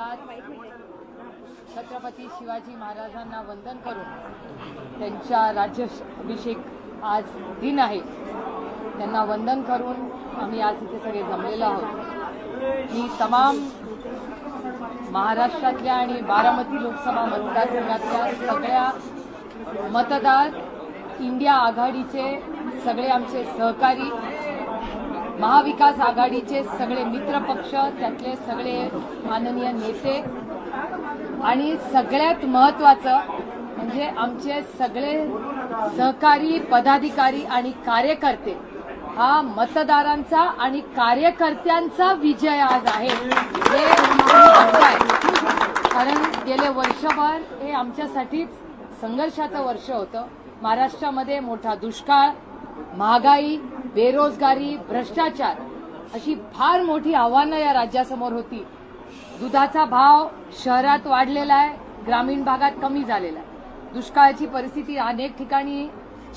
आज छत्रपती शिवाजी महाराजांना वंदन करून त्यांच्या राज्याभिषेक आज दिन आहे. त्यांना वंदन करून आम्ही आज इथे सगळे जमलेलो आहोत. मी तमाम महाराष्ट्रातल्या आणि बारामती लोकसभा मतदारसंघातल्या सगळ्या मतदार इंडिया आघाडीचे सगळे आमचे सहकारी महाविकास आघाडीचे सगळे मित्रपक्ष त्यातले सगळे माननीय नेते आणि सगळ्यात महत्त्वाचं म्हणजे आमचे सगळे सहकारी पदाधिकारी आणि कार्यकर्ते हा मतदारांचा आणि कार्यकर्त्यांचा विजय आज आहे. हे कारण गेले वर्षभर हे आमच्यासाठीच संघर्षाचं वर्ष होतं. महाराष्ट्रामध्ये मोठा दुष्काळ महागाई बेरोजगारी भ्रष्टाचार अशी फार मोठी आव्हानं या राज्यासमोर होती. दुधाचा भाव शहरात वाढलेला आहे ग्रामीण भागात कमी झालेला आहे. दुष्काळाची परिस्थिती अनेक ठिकाणी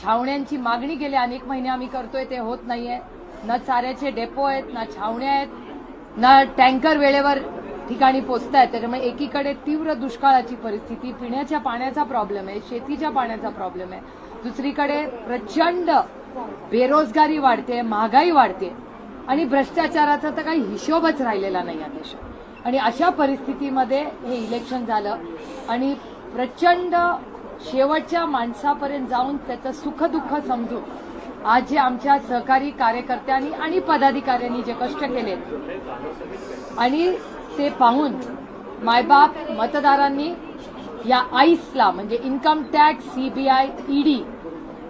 छावण्यांची मागणी गेले अनेक महिने आम्ही करतोय ते होत नाहीये. न चाऱ्याचे डेपो आहेत ना छावण्या आहेत ना टँकर वेळेवर ठिकाणी पोचत आहेत त्याच्यामुळे एकीकडे तीव्र दुष्काळाची परिस्थिती पिण्याच्या पाण्याचा प्रॉब्लेम आहे शेतीच्या पाण्याचा प्रॉब्लेम आहे. दुसरीकडे प्रचंड बेरोजगारी वाढते महागाई वाढते. आणि भ्रष्टाचाराचा तर काही हिशोबच राहिलेला नाही या देशात. आणि अशा परिस्थितीमध्ये हे इलेक्शन झालं आणि प्रचंड शेवटच्या माणसापर्यंत जाऊन त्याचं सुखदुःख समजून आज जे आमच्या सहकारी कार्यकर्त्यांनी आणि पदाधिकाऱ्यांनी जे कष्ट केले आणि ते पाहून मायबाप मतदारांनी या आईसला म्हणजे इन्कम टॅक्स सीबीआय ईडी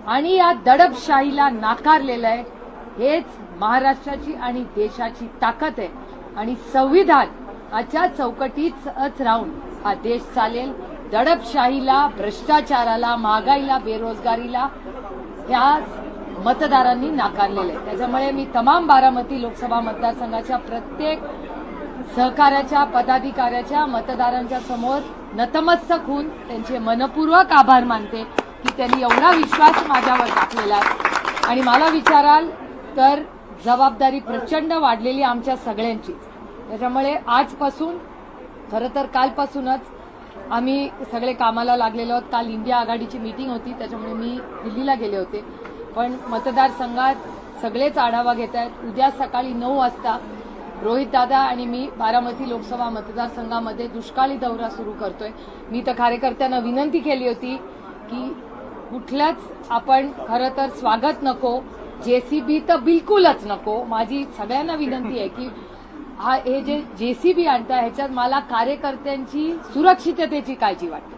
आणि या दडपशाहीला नाकारलेलं आहे हेच महाराष्ट्राची आणि देशाची ताकद आहे. आणि संविधान आजच्या चौकटीच राहून हा देश चालेल. दडपशाहीला भ्रष्टाचाराला महागाईला बेरोजगारीला ह्या मतदारांनी नाकारलेलं आहे. त्याच्यामुळे मी तमाम बारामती लोकसभा मतदारसंघाच्या प्रत्येक सहकार्याच्या पदाधिकाऱ्याच्या मतदारांच्या समोर नतमस्तक होऊन त्यांचे मनपूर्वक आभार मानते. की त्यांनी एवढा विश्वास माझ्यावर टाकलेला आहे. आणि मला विचाराल तर जबाबदारी प्रचंड वाढलेली आमच्या सगळ्यांचीच त्याच्यामुळे आजपासून खरं तर कालपासूनच आम्ही सगळे कामाला लागलेलो आहोत. काल इंडिया आघाडीची मीटिंग होती त्याच्यामुळे मी दिल्लीला गेले होते. पण मतदारसंघात सगळेच आढावा घेत आहेत. उद्या सकाळी नऊ वाजता रोहित दादा आणि मी बारामती लोकसभा मतदारसंघामध्ये दुष्काळी दौरा सुरू करतोय. मी तर कार्यकर्त्यांना विनंती केली होती की कुठल्याच आपण खरं तर स्वागत नको जेसीबी तर बिलकुलच नको. माझी सगळ्यांना विनंती आहे की हा हे जे जेसीबी आणताय ह्याच्यात मला कार्यकर्त्यांची सुरक्षिततेची काळजी वाटते.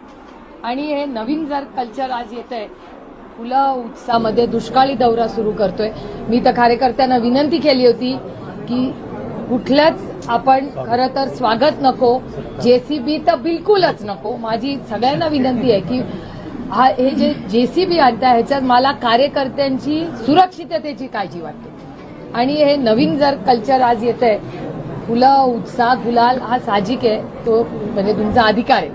आणि हे नवीन जर कल्चर आज येत आहे फुलं उत्सामध्ये दुष्काळी दौरा सुरू करतोय. मी तर कार्यकर्त्यांना विनंती केली होती की कुठल्याच आपण खरं तर स्वागत नको जेसीबी तर बिलकुलच नको. माझी सगळ्यांना विनंती आहे की हा हे जे जेसीबी आणताय ह्याच्यात मला कार्यकर्त्यांची सुरक्षिततेची काळजी वाटते. आणि हे नवीन जर कल्चर आज येत आहे फुलं उत्साह गुलाल हा साहजिक आहे तो म्हणजे तुमचा अधिकार आहे.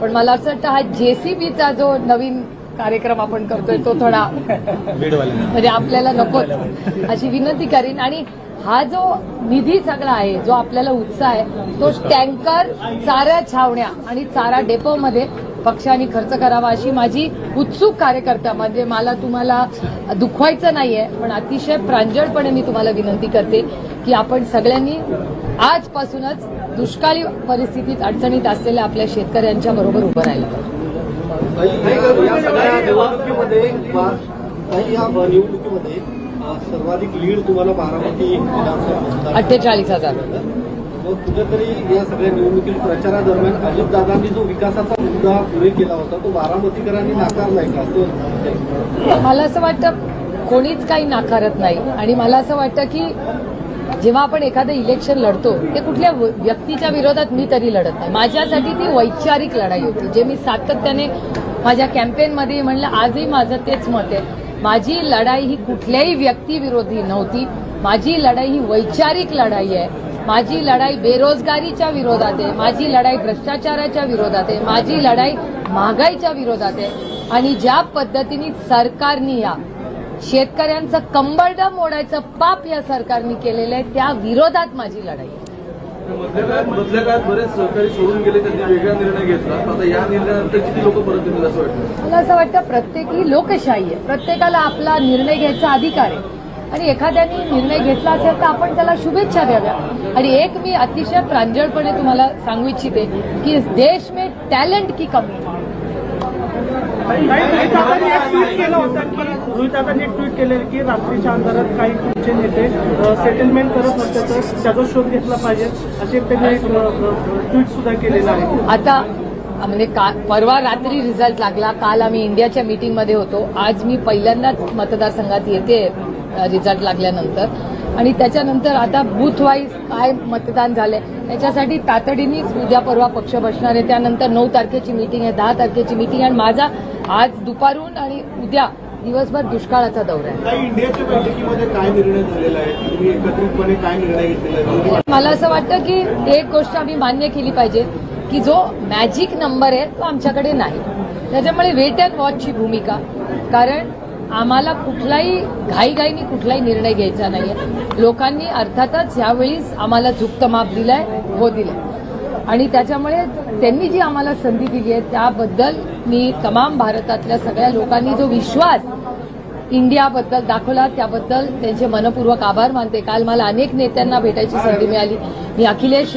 पण मला असं वाटतं हा जेसीबीचा जो नवीन कार्यक्रम आपण करतोय तो थोडा म्हणजे आपल्याला नकोच. अशी विनंती करीन. आणि हा जो निधी सगळा आहे जो आपल्याला उत्साह आहे तो टँकर चारा छावण्या आणि चारा डेपोमध्ये पक्षाने खर्च करावा अशी माझी उत्सुक कार्यकर्ता म्हणजे मला तुम्हाला दुखवायचं नाहीये पण अतिशय प्रांजळपणे मी तुम्हाला विनंती करते की आपण सगळ्यांनी आजपासूनच दुष्काळी परिस्थितीत अडचणीत असलेल्या आपल्या शेतकऱ्यांच्या बरोबर उभं राहिलं निवडणुकीमध्ये सर्वाधिक लीड तुम्हाला बारामती अठ्ठेचाळीस हजार. कुठेतरी या सगळ्या निवडणुकीत प्रचारादरम्यान अजितदादांनी जो विकासाचा मुद्दा पुढे केला होता तो बारामतीकरांनी नाकारलाय का? असं मला असं वाटतं कोणीच काही नाकारत नाही. आणि मला असं वाटतं की जेव्हा आपण एखादं इलेक्शन लढतो ते कुठल्या व्यक्तीच्या विरोधात मी तरी लढत नाही. माझ्यासाठी ती वैचारिक लढाई होती जे मी सातत्याने माझ्या कॅम्पेनमध्ये म्हणलं आजही माझं तेच मत आहे. माझी लढाई ही कुठल्याही व्यक्तीविरोधी नव्हती. माझी लढाई ही वैचारिक लढाई आहे. माझी लढाई बेरोजगारीच्या विरोधात आहे माझी लढाई भ्रष्टाचाराच्या विरोधात आहे माझी लढाई महागाईच्या विरोधात आहे. आणि ज्या पद्धतीने सरकारने या शेतकऱ्यांचं कंबरडं मोडायचं पाप या सरकारने केलेलं आहे त्या विरोधात माझी लढाई आहे. मधल्या काळात मधल्या काळात बरेच सहकारी सोडून गेले त्यांनी वेगळा निर्णय घेतला आता या निर्णयानंतर किती लोक परत येतील असं वाटतं? मला असं वाटतं प्रत्येक लोकशाही आहे. प्रत्येकाला आपला निर्णय घ्यायचा अधिकार आहे. आणि एखाद्याने निर्णय घेतला असेल तर आपण त्याला शुभेच्छा द्याव्या. आणि एक मी अतिशय प्रांजळपणे तुम्हाला सांगू इच्छिते की देश में टॅलेंट की कमी. ट्विट केलं की रात्रीच्या अंधारात काही तुमचे नेते सेटलमेंट करत त्याचा शोध घेतला पाहिजे असे त्यांनी एक ट्विट सुद्धा केलेलं आहे. आता म्हणजे का परवा रात्री रिझल्ट लागला. काल आम्ही इंडियाच्या मीटिंगमध्ये होतो. आज मी पहिल्यांदाच मतदारसंघात येते. रिझल्ट लागल्यानंतर. आणि त्याच्यानंतर आता बूथ वाईज काय मतदान झालंय त्याच्यासाठी तातडीनेच उद्या परवा पक्ष बसणार आहे. त्यानंतर नऊ तारखेची मीटिंग आहे दहा तारखेची मीटिंग आणि माझा आज दुपारून आणि उद्या दिवसभर दुष्काळाचा दौरा आहे. काही इंडियाच्या बैठकीमध्ये काय निर्णय झालेला आहे? तुम्ही एकत्रितपणे काय निर्णय घेतलेला आहे? मला असं वाटतं की एक गोष्ट आम्ही मान्य केली पाहिजे की जो मॅजिक नंबर आहे तो आमच्याकडे नाही. त्याच्यामुळे वेट अँड वॉचची भूमिका. कारण आम्हाला कुठलाही घाईघाईनी कुठलाही निर्णय घ्यायचा नाहीये. लोकांनी अर्थातच यावेळीच आम्हाला झुक्त माप दिलाय हो दिलाय. आणि त्याच्यामुळे त्यांनी जी आम्हाला संधी दिली आहे त्याबद्दल मी तमाम भारतातल्या सगळ्या लोकांनी जो विश्वास इंडियाबद्दल दाखवला त्याबद्दल त्यांचे मनपूर्वक आभार मानते. काल मला अनेक नेत्यांना भेटायची संधी मिळाली. मी अखिलेश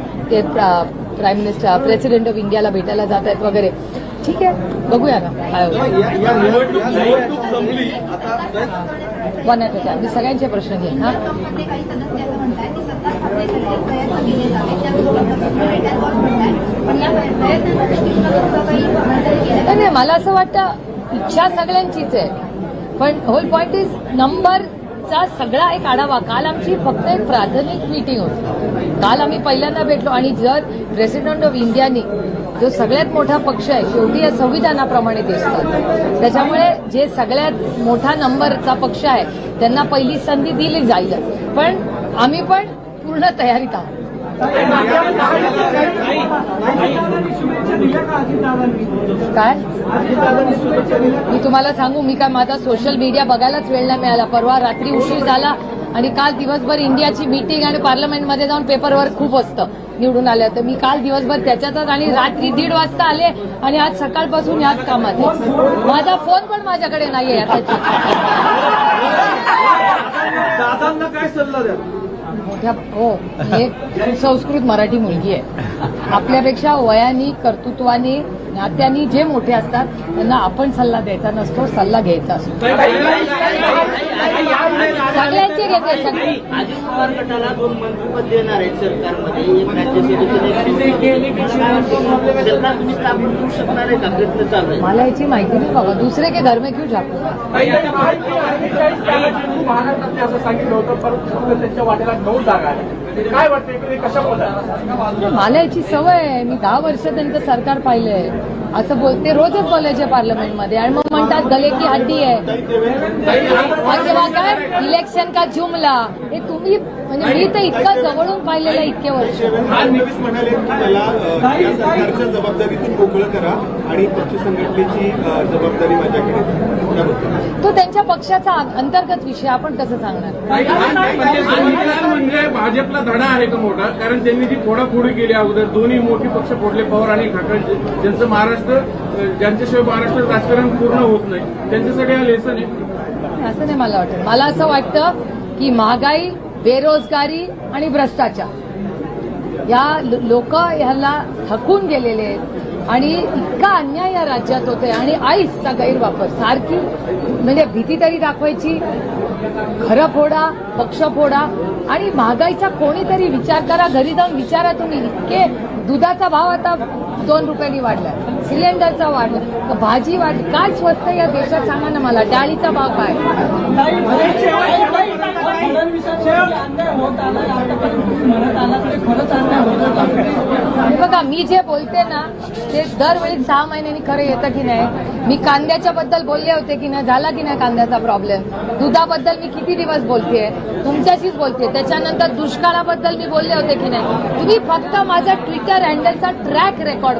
ते प्रा- प्राईम मिनिस्टर प्रेसिडेंट ऑफ इंडियाला भेटायला जात आहेत वगैरे. ठीक आहे बघूया ना काय वन ॲट अ टाइम मी सगळ्यांचे प्रश्न घेईन हा. नाही नाही, मला असं वाटतं इच्छा सगळ्यांचीच आहे. पण होल पॉइंट इज नंबरचा सगळा एक आढावा. काल आमची फक्त एक प्राथमिक मीटिंग होती. काल आम्ही पहिल्यांदा भेटलो आणि जर प्रेसिडेंट ऑफ इंडियानी जो सगळ्यात मोठा पक्ष आहे शेवटी या संविधानाप्रमाणे दिसतात. त्याच्यामुळे जे सगळ्यात मोठा नंबरचा पक्ष आहे त्यांना पहिली संधी दिली जाईलच पण आम्ही पण पूर्ण तयारीत आहोत. काय? मी तुम्हाला सांगू मी काय माझा सोशल मीडिया बघायलाच वेळ नाही मिळाला. परवा रात्री उशीर झाला आणि काल दिवसभर इंडियाची मीटिंग आणि पार्लमेंटमध्ये जाऊन पेपरवर खूप असतं निवडून आल्या. तर मी काल दिवसभर त्याच्यातच आणि रात्री दीड वाजता आले आणि आज सकाळपासून याच कामात माझा फोन पण माझ्याकडे नाहीये दादांना काय सल्ला द्या? मोठ्या हो मी एक सुसंस्कृत मराठी मुलगी आहे. आपल्यापेक्षा वयानी कर्तृत्वाने नात्यानी जे मोठे असतात त्यांना आपण सल्ला द्यायचा नसतो सल्ला घ्यायचा असतो. सगळ्यांचे घेते सगळे अजित पवार गटाला दोन मंत्रिपद देणार आहेत सरकारमध्ये. एक राज्यसभेचे सरकार तुम्ही स्थापन करू शकणार आहे का? प्रयत्न चालू आहे. मला याची माहिती नाही बाबा. दुसरे के घर में क्यों जातो महाराष्ट्रात असं सांगितलं होतं परंतु त्यांच्या वाटेला नऊ जागा आहेत. काय वाटतं मला याची सवय आहे मी दहा वर्ष त्यांचं सरकार पाहिलंय असं बोलते रोजच बोलायचे पार्लमेंटमध्ये आणि मग म्हणतात गले की हड्डी आहे काय इलेक्शन का जुमला हे तुम्ही म्हणजे मी तर इतकं जवळून पाहिलेलं आहे इतके वर्ष. म्हणाले की या सरकारच्या जबाबदारीतून मोकळं करा आणि पक्ष संघटनेची जबाबदारी माझ्याकडे तो त्यांच्या पक्षाचा अंतर्गत विषय आपण कसं सांगणार? संविधान म्हणजे भाजपला धडा आहे का मोठा. कारण त्यांनी जी फोडाफोडी केली अगोदर दोन्ही मोठी पक्ष फोडले पवार आणि ठाकरे. ज्यांचं महाराष्ट्र ज्यांच्याशिवाय महाराष्ट्र राजकारण पूर्ण होत नाही. त्यांच्यासाठी हा लेसन आहे. असं नाही मला वाटत. मला असं वाटतं की महागाई बेरोजगारी आणि भ्रष्टाचार. या लोक ह्याला थकून गेलेले आहेत. आणि इतका अन्याय या राज्यात होतोय आणि आईसचा गैरवापर. सारखी म्हणजे भीती तरी दाखवायची खरं फोडा पक्ष फोडा आणि महागाईचा कोणीतरी विचार करा घरी जाऊन विचारा तुम्ही इतके दुधाचा भाव आता दोन रुपयांनी वाढलाय. सिलेंडरचा वाढ तर भाजी वाढ काय स्वस्त या देशात? सांगा ना मला. डाळीचा भाव काय? बघा मी जे बोलते ना ते दरवेळी सहा महिन्यांनी खरं येतं की नाही? मी कांद्याच्या बद्दल बोलले होते की नाही? झाला की नाही कांद्याचा प्रॉब्लेम दुधाबद्दल मी किती दिवस बोलते तुमच्याशीच बोलते त्याच्यानंतर दुष्काळाबद्दल मी बोलले होते की नाही? तुम्ही फक्त माझा ट्विटर हँडलचा ट्रॅक रेकॉर्ड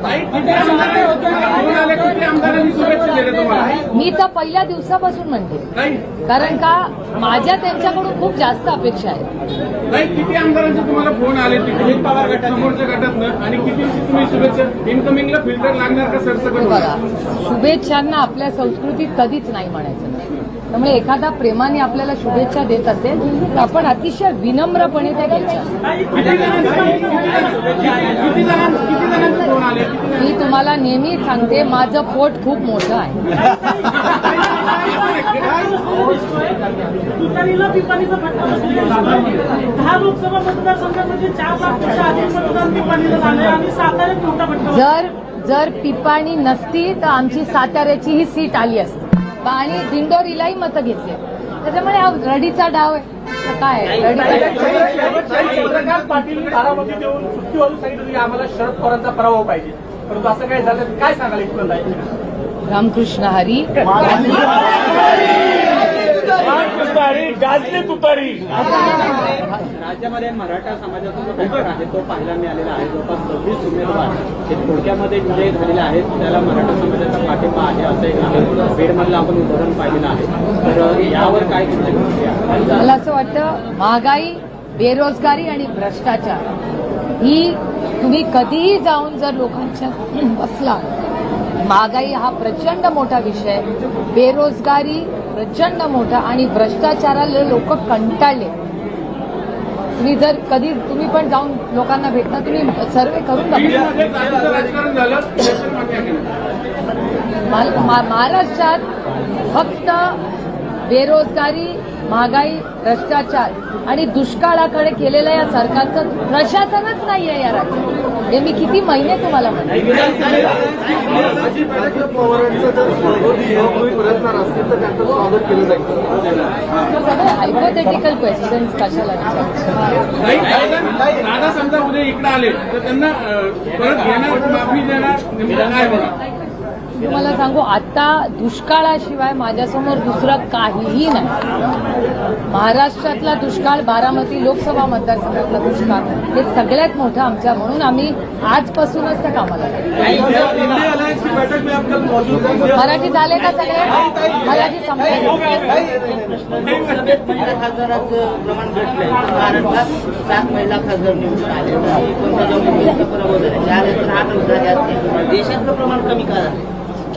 मी तर पहिल्या दिवसापासून म्हणते. कारण का माझ्या त्यांच्याकडून खूप जास्त अपेक्षा आहेत. नाही किती आमदारांचे तुम्हाला फोन आले तिथे समोरच्या गटात आणि किती तुम्ही शुभेच्छा इन्कमिंगला फिल्टर लागणार का सरसकट बघा शुभेच्छांना आपल्या संस्कृतीत कधीच नाही म्हणायचं. त्यामुळे एखादा प्रेमाने आपल्याला शुभेच्छा देत असेल तर आपण अतिशय विनम्रपणे त्या घ्यायच्या. मी तुम्हाला नेहमी सांगते माझं पोट खूप मोठं आहे. फटका जर जर पिपाणी नसती तर आमची साताऱ्याची ही सीट आली असती. आणि दिंडोरीलाही मतं घेतली त्याच्यामुळे हा रडीचा डाव आहे. काय चंद्रकांत पाटील सांगितलं की आम्हाला शरद पवारांचा पराभव पाहिजे. परंतु असं काय झालं? काय सांगाल एकूण रामकृष्ण हरी. गाजले तुतारी राज्यामध्ये मराठा समाजाचा जो आहे तो पाहायला मिळालेला आहे. जवळपास सव्वीस उमेदवार हे थोडक्यामध्ये विजयी झालेले आहेत. त्याला मराठा समाजाचा पाठिंबा आहे असं एक आहे. बीडमधलं आपण उदाहरण पाहिलेलं आहे. तर यावर काय? मला असं वाटतं महागाई बेरोजगारी आणि भ्रष्टाचार ही तुम्ही कधीही जाऊन जर लोकांच्या बसला महागाई हा प्रचंड मोठा विषय बेरोजगारी प्रचंड मोठा आणि भ्रष्टाचाराला लोक कंटाळले. तुम्ही जर कधी तुम्ही पण जाऊन लोकांना भेटता तुम्ही सर्वे करून आहे. महाराष्ट्रात फक्त बेरोजगारी महागाई भ्रष्टाचार आणि दुष्काळाकडे केलेलं या सरकारचं प्रशासनच नाहीये या राज्यात. म्हणजे मी किती महिने तुम्हाला हायपोथेटिकल क्वेश्चन कशाला दादा समजा उद्या इकडे आले तर त्यांना परत घेणार माफी देणार काय होणार? तुम्हाला सांगू आता दुष्काळाशिवाय माझ्यासमोर दुसरं काहीही नाही. महाराष्ट्रातला दुष्काळ बारामती लोकसभा मतदारसंघातला दुष्काळ हे सगळ्यात मोठं आमच्या म्हणून आम्ही आजपासूनच त्या कामाला मराठी झाले का सगळे? मराठी संपले. खासदार निवडून देशातलं प्रमाण कमी का झालं?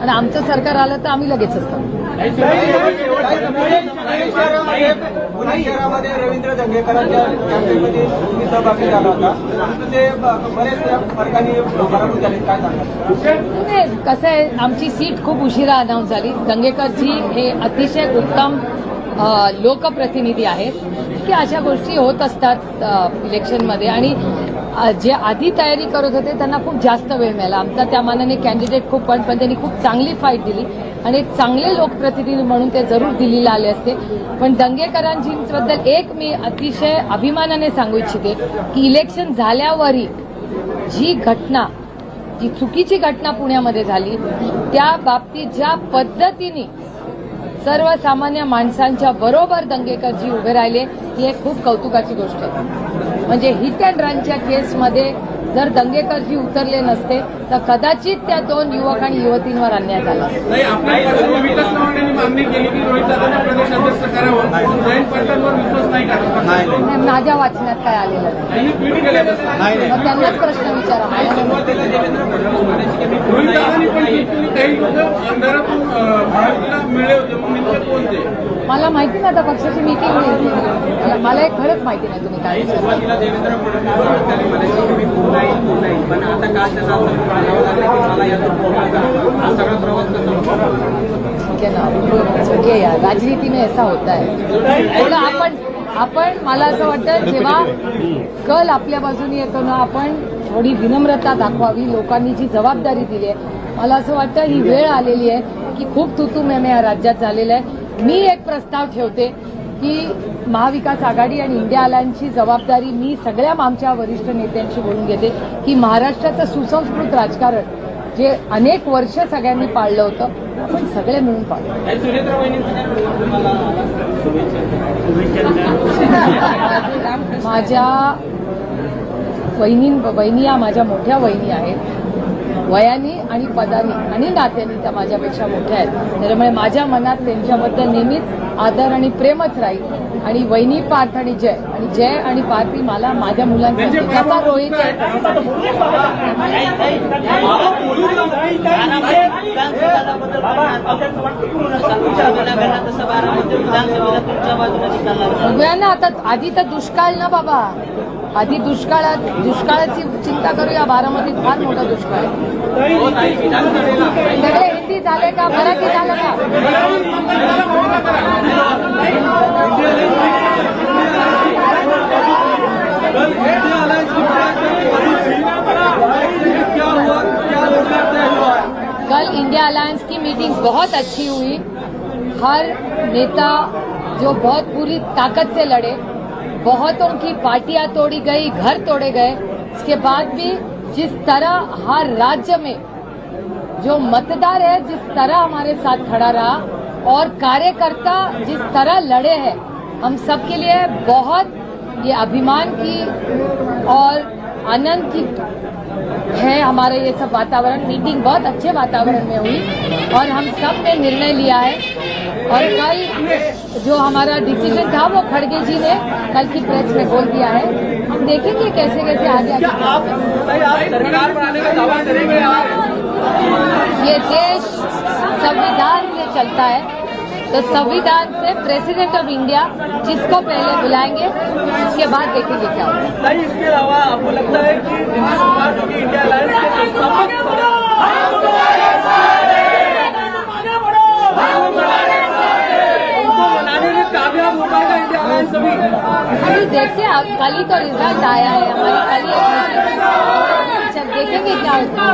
आणि आमचं सरकार आलं तर आम्ही लगेचच करू पुणे शहरामध्ये रवींद्र दंगेकरांच्या कॅम्पेनमध्ये तुम्ही सहभागी झाला होता. ते बरेच फरकाने पराभूत झाले. काय सांगाल? कसं आहे आमची सीट खूप उशिरा अनाऊन्स झाली. दंगेकरजी हे अतिशय उत्तम लोकप्रतिनिधी आहेत की अशा गोष्टी होत असतात इलेक्शनमध्ये आणि जे आधी तयारी करत होते त्यांना खूप जास्त वेळ मिळाला. आमचा त्या मानाने कॅन्डिडेट खूप पण पण त्यांनी खूप चांगली फाईट दिली. आणि एक चांगले लोकप्रतिनिधी म्हणून ते जरूर दिल्लीला आले असते. पण दंगेकरांजीबद्दल एक मी अतिशय अभिमानाने सांगू इच्छिते की इलेक्शन झाल्यावरही जी घटना जी चुकीची घटना पुण्यामध्ये झाली त्या बाबतीत ज्या पद्धतीने सर्वसामान्य माणसांच्या बरोबर दंगेकरजी उभे राहिले ही एक खूप कौतुकाची गोष्ट आहे. म्हणजे हिट अँड रनच्या केसमध्ये जर दंगेकरजी उतरले नसते तर कदाचित त्या दोन युवक आणि युवतींवर अन्याय झाला नाही, माझ्या वाचनात काय आलेलं नाही. मग त्यांनाच प्रश्न विचारा. मिळले होते मला माहिती नाही आता पक्षाची मीटिंग नाही. मला एक खरंच माहिती नाही तुम्ही काय असं मला ना ठीक है यार राजनीति में ऐसा होता है थोडं आपण आपण मला असं वाटतं जेव्हा कल आपल्या बाजूने येतो ना आपण थोडी विनम्रता दाखवावी लोकांनी जी जबाबदारी दिली आहे. मला असं वाटतं ही वेळ आलेली आहे की खूप तुतू मेमे या राज्यात झालेला आहे. मी एक प्रस्ताव ठेवते की महाविकास आघाडी आणि इंडिया अलायन्सची जबाबदारी मी सगळ्या आमच्या वरिष्ठ नेत्यांशी बोलून घेते की महाराष्ट्राचं सुसंस्कृत राजकारण जे अनेक वर्ष सगळ्यांनी पाळलं होतं आपण सगळे मिळून पाळलं माझ्या वहिनी वहिनी या माझ्या मोठ्या वहिनी आहेत. वयानी आणि पदानी आणि नात्यानी त्या माझ्यापेक्षा मोठ्या आहेत. त्याच्यामुळे माझ्या मनात त्यांच्याबद्दल नेहमीच आदर आणि प्रेमच राहील. आणि वहिनी पार्थ आणि जय. आणि जय आणि पार्थ ही मला माझ्या मुलांसाठी कसा रोहित आहे. बघूया ना आता आधी तर दुष्काळ ना बाबा. आधी दुष्काळात दुष्काळाची चिंता करूया. बारामतीत फार मोठा दुष्काळ आहे. सगळे हिंदी झाले का? मराठी झालं का? कल इंडिया अलायंस की कल इंडिया अलायंस की मीटिंग बहुत अच्छी हुई। हर नेता जो बहुत पूरी ताकत से लड़े बहुतों की पार्टियाँ तोड़ी गई, घर तोड़े गए। इसके बाद भी जिस तरह हर राज्य में जो मतदार है, जिस तरह हमारे साथ खड़ा रहा और कार्यकर्ता जिस तरह लड़े हैं, हम सबके लिए बहुत ये अभिमान की और आनंद की है हमारा ये सब वातावरण। मीटिंग बहुत अच्छे वातावरण में हुई और हम सबने निर्णय लिया है। और कल जो हमारा डिसीज़न था वो खड़गे जी ने कल की प्रेस में बोल दिया है। हम देखेंगे कैसे कैसे आगे आगे। आप सरकार बनाने का दावा करेंगे ये देश संविधान से चलता है। तो संविधान से प्रेसिडेंट ऑफ इंडिया जिसको पहले बुलाएंगे उसके बाद देखेंगे क्या होगा। है नहीं इसके अलावा आपको लगता है कि नीतीश कुमार जो कि इंडिया अलायंस के संस्थापक उनको बनाने में कामयाब हो पाएगा इंडिया अलायंस अभी अभी देखते हैं अब कल ही तो रिजल्ट आया है हमारी कल ही एक मीटिंग चल देखेंगे क्या होता है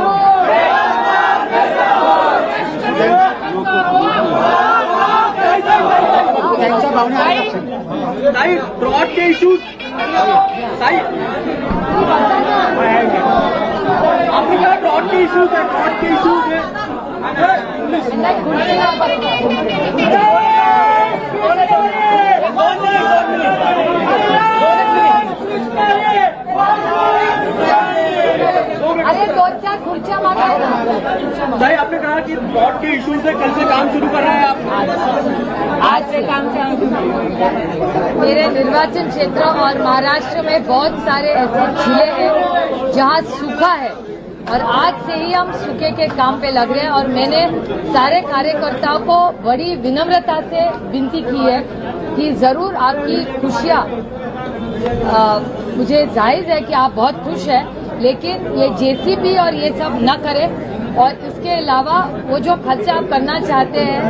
ताई ड्रॉट के इश्यूज ताई आपने कहा ड्रॉट के इश्यूज है? ड्रॉट के इश्यूज है। अरे दोन चार खुर्च्या मागा ना. ताई आपने कहा कि ड्रॉट के इश्यूज़ है कल से काम शुरू कर रहे हैं आप। आज से काम मेरे निर्वाचन क्षेत्र और महाराष्ट्र में बहुत सारे ऐसे ज़िले हैं जहाँ सूखा है। और आज से ही हम सूखे के काम पे लग रहे हैं और मैंने सारे कार्यकर्ताओं को बड़ी विनम्रता से विनती की है कि ज़रूर आपकी खुशियाँ मुझे जायज़ है कि आप बहुत खुश हैं। लेकिन ये जेसीबी और ये सब न करे। और इसके अलावा वो जो खर्चा आप करना चाहते हैं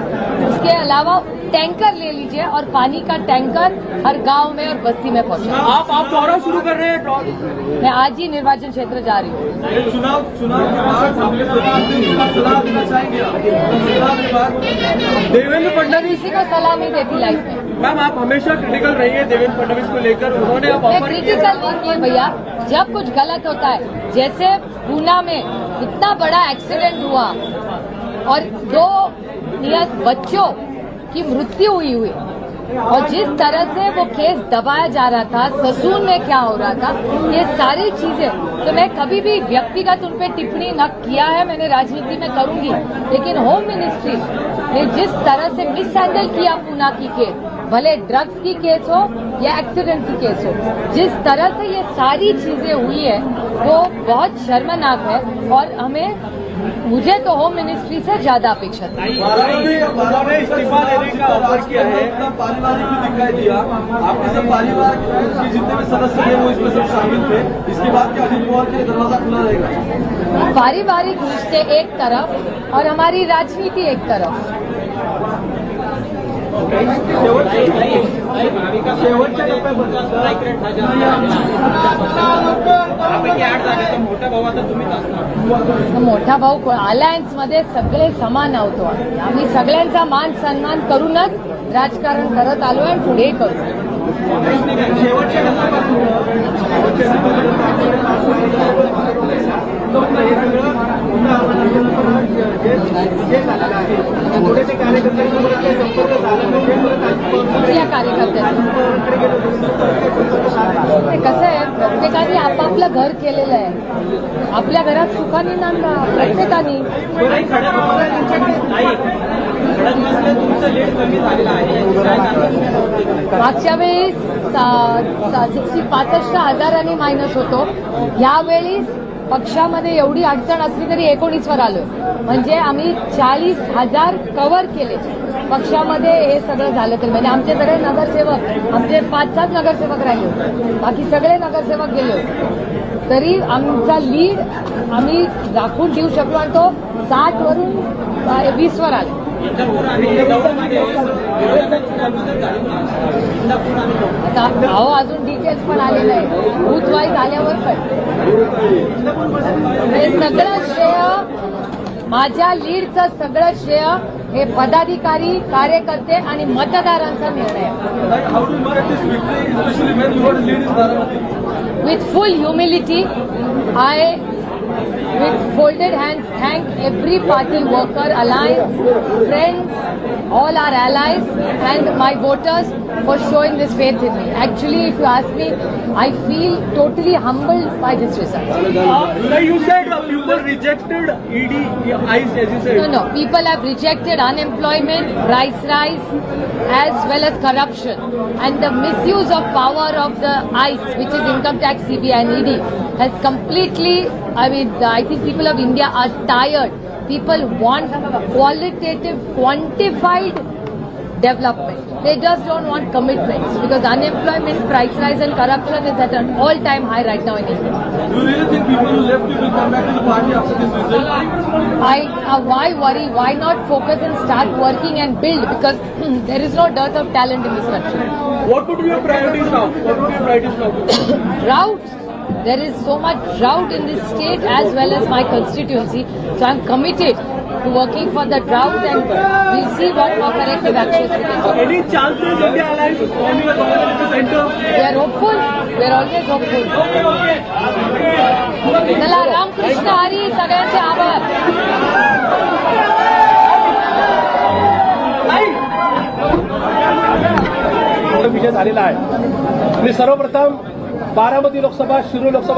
उसके अलावा टैंकर ले लीजिए और पानी का टैंकर हर गाँव में और बस्ती में पहुँचे आप आप दौरा शुरू कर रहे हैं मैं आज ही निर्वाचन क्षेत्र जा रही हूँ। चुनाव चुनाव के बाद सलाह देना चाहेंगे देवेंद्र फडणवीस को सलाह नहीं देती लाइफ में। मैम आप हमेशा क्रिटिकल रही है देवेंद्र फडणवीस को लेकर। उन्होंने आप ऑफ़र क्रिटिकल नहीं किए भैया। जब कुछ गलत होता है जैसे पूना में इतना बड़ा एक्सीडेंट हुआ और दो नियत बच्चों की मृत्यु हुई हुई। और जिस तरह से वो केस दबाया जा रहा था, ससून में क्या हो रहा था, ये सारी चीज़ें तो मैं कभी भी व्यक्तिगत उन पे टिप्पणी न किया है, मैंने राजनीति में करूँगी। लेकिन होम मिनिस्ट्री ने जिस तरह से मिसहैंडल किया पूना की केस, भले ड्रग्स की केस हो या एक्सीडेंट की केस हो, जिस तरह से ये सारी चीज़ें हुई है, वो बहुत शर्मनाक है और हमें मुझे तो होम मिनिस्ट्री से ज़्यादा अपेक्षा थी। उन्होंने इस्तीफा देने का ऑफ़र किया है। अपना पारिवारिक भी दिखाई दिया। आपके सब परिवार के जितने भी सदस्य थे वो इसमें सब शामिल थे। इसके बाद क्या अजित पवार के लिए दरवाज़ा खुला रहेगा? पारिवारिक रिश्ते एक तरफ़ और हमारी राजनीति एक तरफ़। शेवटच्या मोठा भाऊ अलायन्समध्ये सगळे समान होतो आम्ही सगळ्यांचा मान सन्मान करूनच राजकारण करत आलो आणि पुढे करू. कुठल्या कार्यकर्त्यांना ते कसं आहे प्रत्येकाने आपापलं घर केलेलं आहे. आपल्या घरात सुखाने नांदा प्रत्येकाने. मागच्या वेळी सिक्स्टी पासष्ट हजारांनी मायनस होतो. यावेळी पक्षामध्ये एवढी अडचण असली तरी एकोणीसवर आलोय म्हणजे आम्ही चाळीस हजार कव्हर केले. पक्षामध्ये हे सगळं झालं तरी. म्हणजे आमचे सगळे नगरसेवक आमचे पाच सात नगरसेवक राहिले. होते बाकी सगळे नगरसेवक गेले. होते तरी आमचा लीड आम्ही राखून ठेवू शकलो आणि तो साठ वरून वीसवर आला. अहो अजून डिटेल्स पण आलेलं आहे बूथ वाईज आल्यावर पण. हे सगळं श्रेय माझ्या लीडचं सगळं श्रेय हे पदाधिकारी कार्यकर्ते आणि मतदारांचा निर्णय. With full humility I with folded hands thank every party worker, alliance, friends, all our allies and my voters for showing this faith in me. Actually, if you ask me, I feel totally humbled by this result. Uh, you said people rejected ED, ICE as you said. No, no. People have rejected unemployment, price rise as well as corruption and the misuse of power of the ICE which is income tax, CBI and ED has completely I mean, I think people of India are tired. People want qualitative, quantified development. They just don't want commitments because unemployment, price rise and corruption is at an all-time high right now in India. Do you really think people who left you will come back to the party after this result? I, uh, why worry? Why not focus and start working and build? Because there is no dearth of talent in this country. What would be your priorities now? What would be your priorities now? Drought. There is so much drought in this state as well as my constituency. So I'm committed to working for the drought and we'll see what more corrective actions we can take. Any chances India Alliance is forming a government at the center? We are hopeful. We are always hopeful. चला रामकृष्ण हरी सगळ्यांचे आभार विजय झालेला आहे आणि सर्वप्रथम बारामती लोकसभा शिरूर लोकसभा